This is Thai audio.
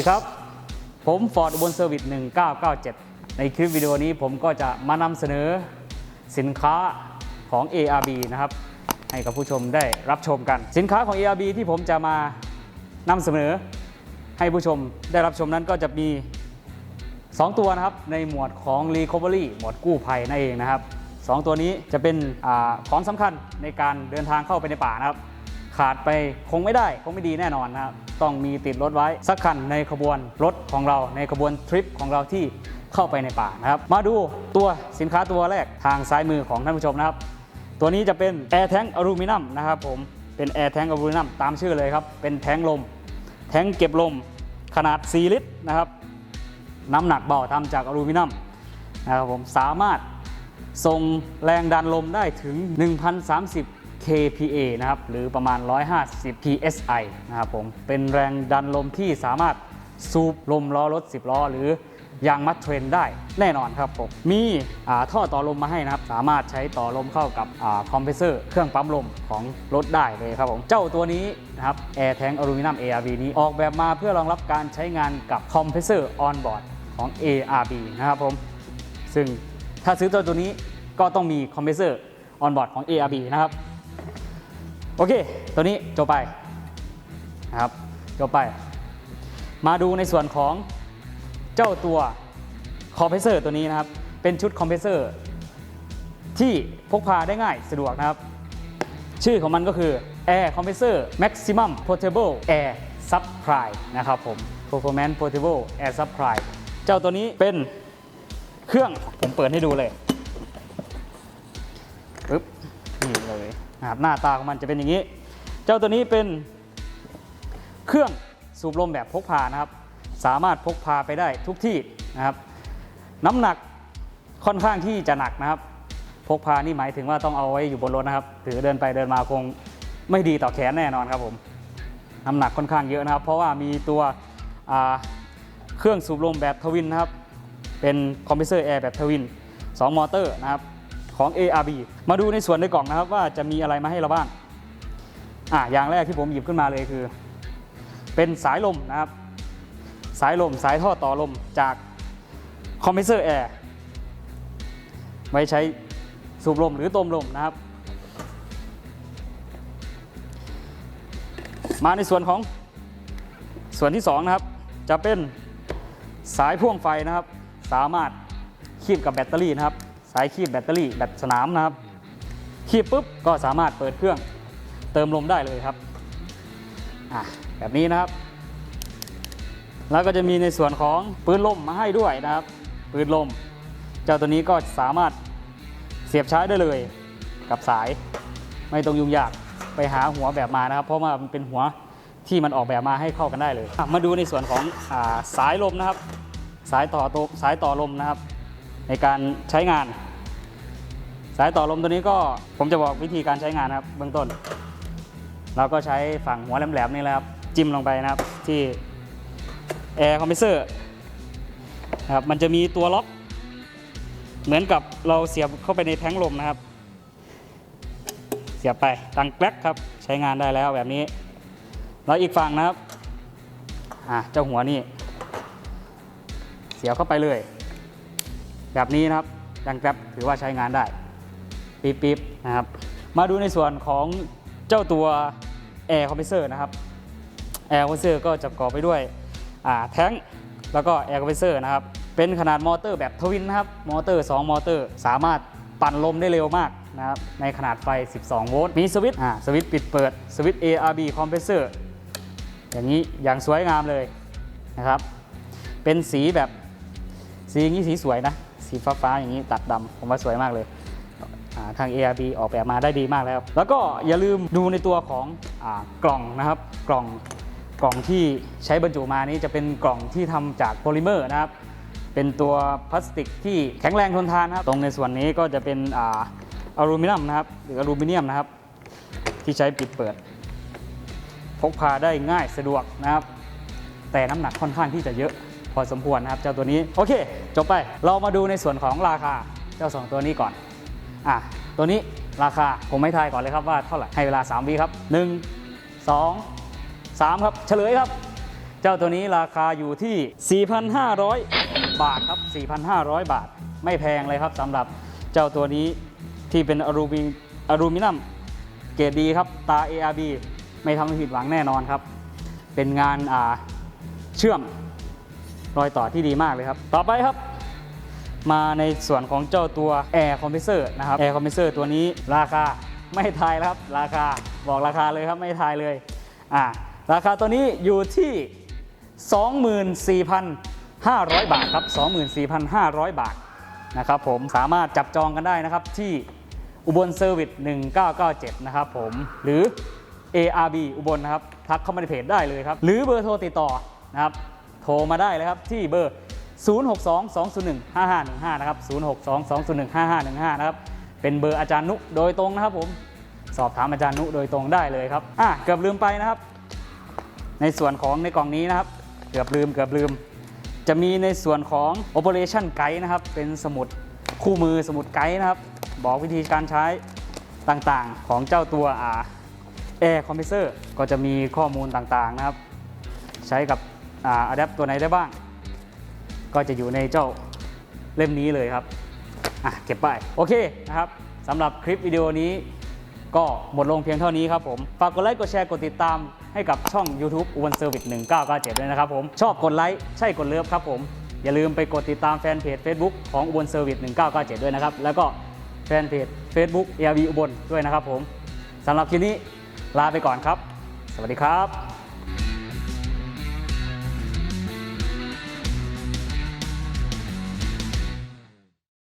ดีครับ ผมฟอร์ดอุบลเซอร์วิส 1997 ในคลิปวิดีโอนี้ผมก็จะมานำเสนอสินค้าของ ARB นะครับ ให้กับผู้ชมได้รับชมกัน สินค้าของ ARB ที่ผมจะมานำเสนอ ให้ผู้ชมได้รับชมนั้นก็จะมี 2 ตัวนะครับ ในหมวดของ Recovery หมวดกู้ภัยนั่นเองนะครับ 2 ตัวนี้จะเป็นอของสำคัญในการเดินทางเข้าไปในป่านะครับ ขาดไปคงไม่ได้คงไม่ดีแน่นอนนะครับต้องมีติดรถไว้สักคันในขบวนรถของเราในขบวนทริปของเราที่เข้าไปในป่านะครับ มาดูตัวสินค้าตัวแรกทางซ้ายมือของท่านผู้ชมนะครับ ตัวนี้จะเป็น Air Tank Aluminum นะครับผมเป็น Air Tank Aluminum ตามชื่อเลยครับ เป็นแทงลม แทงเก็บลมขนาด 4 ลิตรนะครับน้ำหนักเบาทำจากอลูมิเนียมนะครับผมสามารถส่งแรงดันลมได้ถึง 1,030 kPa นะครับ หรือประมาณ 150 psi นะครับผม เป็นแรงดันลมที่สามารถสูบลมล้อรถ 10 ล้อ หรือยางมัดเทรนได้แน่นอนครับผม มีท่อต่อลมมาให้นะครับ สามารถใช้ต่อลมเข้ากับคอมเพรสเซอร์เครื่องปั๊มลมของรถได้เลยครับผม เจ้าตัวนี้นะครับ Air Tank Aluminum ARB นี้ออกแบบมาเพื่อรองรับการใช้งานกับคอมเพรสเซอร์ออนบอร์ดของ ARB นะครับผม ซึ่งถ้าซื้อตัวตัวนี้ก็ต้องมีคอมเพรสเซอร์ออนบอร์ดของ ARB นะครับ โอเค ตัวนี้จบไปนะครับจบไป มาดูในส่วนของเจ้าตัวคอมเพรสเซอร์ตัวนี้นะครับ เป็นชุดคอมเพรสเซอร์ที่พกพาได้ง่ายสะดวกนะครับ ชื่อของมันก็คือ Air Compressor Maximum Portable Air Supply นะครับผม Performance Portable Air Supply เจ้าตัวนี้เป็นเครื่องผมเปิดให้ดูเลยปึ๊บนี่เลย นะครับหน้าตาของมันจะเป็นอย่างนี้ เจ้าตัวนี้เป็นเครื่องสูบลมแบบพกพานะครับ สามารถพกพาไปได้ทุกที่นะครับ น้ำหนักค่อนข้างที่จะหนักนะครับ พกพานี่หมายถึงว่าต้องเอาไว้อยู่บนรถนะครับถือเดินไปเดินมาคงไม่ดีต่อแขนแน่นอนครับผมน้ำหนักค่อนข้างเยอะนะครับ เพราะว่ามีตัวเครื่องสูบลมแบบทวินนะครับ เป็นคอมเพรสเซอร์แอร์แบบทวิน 2 มอเตอร์นะครับ ของ ARB มาดูในส่วนในกล่องนะครับว่าจะมีอะไรมาให้เราบ้างอะอย่างแรกที่ผมหยิบขึ้นมาเลยคือ เป็นสายลมนะครับ สายลมสายท่อต่อลมจากคอมเพรสเซอร์แอร์ไว้ใช้สูบลมหรือต้มลมนะครับ มาในส่วนของส่วนที่2นะครับจะเป็นสายพ่วงไฟนะครับ สามารถคีบกับแบตเตอรี่นะครับ สายคีบแบตเตอรี่แบตสนามนะครับ คีบปุ๊บก็สามารถเปิดเครื่องเติมลมได้เลยครับอะแบบนี้นะครับ แล้วก็จะมีในส่วนของปืนลมมาให้ด้วยนะครับ ปืนลม เจ้าตัวนี้ก็สามารถเสียบใช้ได้เลยกับสาย ไม่ต้องยุ่งยากไปหาหัวแบบมานะครับ เพราะว่ามันเป็นหัวที่มันออกแบบมาให้เข้ากันได้เลยอะมาดูในส่วนของอาสายลมนะครับ สายต่อตัวสายต่อลมนะครับ ในการใช้งาน สายต่อลมตัวนี้ก็ผมจะบอกวิธีการใช้งานนะครับ เบื้องต้น เราก็ใช้ฝั่งหัวแหลมๆนี่แหละครับจิ้มลงไปนะครับที่แอร์คอมเพรสเซอร์นะครับมันจะมีตัวล็อก เหมือนกับเราเสียบเข้าไปในแท้งลมนะครับ เสียบไปตังแกลกครับใช้งานได้แล้วแบบนี้ แล้วอีกฝั่งนะครับอะเจ้าหัวนี่เสียบเข้าไปเลย แบบนี้นะครับดังแกลบถือว่าใช้งานได้ปี๊บๆนะครับ มาดูในส่วนของเจ้าตัวแอร์คอมเพรสเซอร์นะครับแอร์คอมเพรสเซอร์ก็จะประกอบไปด้วยแท้งแล้วก็แอร์คอมเพรสเซอร์นะครับ เป็นขนาดมอเตอร์แบบทวินนะครับ มอเตอร์ 2 มอเตอร์ สามารถปั่นลมได้เร็วมากนะครับ ในขนาดไฟ 12 โวลต์ มีสวิตช์สวิตช์ปิดเปิด สวิตช์ ARB คอมเพรสเซอร์ อย่างนี้อย่างสวยงามเลยนะครับ เป็นสีแบบสีอย่างนี้สีสวยนะ สีฟ้าๆอย่างนี้ตัดดำผมว่าสวยมากเลยทาง ARB ออกแบบมาได้ดีมากแล้วครับแล้วก็อย่าลืมดูในตัวของอกล่องนะครับ กล่องกล่องที่ใช้บรรจุมานี้จะเป็นกล่องที่ทำจากโพลิเมอร์นะครับ เป็นตัวพลาสติกที่แข็งแรงทนทานนะครับ ตรงในส่วนนี้ก็จะเป็นอาอลูมิเนียมนะครับ หรืออลูมิเนียมนะครับ ที่ใช้ปิดเปิด พกพาได้ง่ายสะดวกนะครับ แต่น้ำหนักค่อนข้างที่จะเยอะ อสมควรนะครับเจ้าตัวนี้โอเค จบไปเรามาดูในส่วนของราคาเจ้าสองตัวนี้ก่อนอะตัวนี้ราคาผมไม่ทายก่อนเลยครับว่าเท่าไหร่ให้เวลา3วิครับ1 2 3 ครับ เฉลยครับ เจ้าตัวนี้ราคาอยู่ที่ 4,500 บาทครับ 4,500 บาท ไม่แพงเลยครับสำหรับเจ้าตัวนี้ที่เป็นอลูมิอลูมิเนียมเกรดดีครับตา ARB ไม่ทำให้ผิดหวังแน่นอนครับ เป็นงานเชื่อม รอยต่อที่ดีมากเลยครับ ต่อไปครับ มาในส่วนของเจ้าตัว Air Compressor นะครับ Air Compressor ตัวนี้ราคาไม่ทายครับ ราคาบอกราคาเลยครับไม่ทายเลยอ่าราคาตัวนี้อยู่ที่ 24,500 บาทครับ 24,500 บาทนะครับผมสามารถจับจองกันได้นะครับที่อุบลเซอร์วิส 1997 นะครับผมหรือ ARB อุบลนะครับ ทักเข้ามาในเพจได้เลยครับ หรือเบอร์โทรติดต่อนะครับ รมาได้เลยครับที่เบอร์ 062-201-5515 นะครับ 062-201-5515 นะครับ เป็นเบอร์อาจารย์นุโดยตรงนะครับผม สอบถามอาจารย์นุโดยตรงได้เลยครับ อะเกือบลืมไปนะครับ ในส่วนของในกล่องนี้นะครับ เกือบลืมเกือบลืม จะมีในส่วนของ Operation Guide นะครับ เป็นสมุดคู่มือสมุดไกด์นะครับ บอกวิธีการใช้ต่างๆ ของเจ้าตัวอ่า Air Compressor ก็จะมีข้อมูลต่างๆนะครับ ใช้กับ อ่าอะแดปตัวไหนได้บ้าง ก็จะอยู่ในเจ้าเล่มนี้เลยครับอะเก็บไปโอเคนะครับสำหรับคลิปวิดีโอนี้ ก็หมดลงเพียงเท่านี้ครับผม ฝากกดไลค์กดแชร์กดติดตามให้กับช่อง YouTube อุบลเซอร์วิส1997ด้วยนะครับผมชอบกดไลค์ใช่กดเลิฟครับผม อย่าลืมไปกดติดตามแฟนเพจ Facebook ของอุบลเซอร์วิส1997 ด้วยนะครับ แล้วก็แฟนเพจ Facebook ARV อุบลด้วยนะครับผมสำหรับคลิปนี้ลาไปก่อนครับ สวัสดีครับ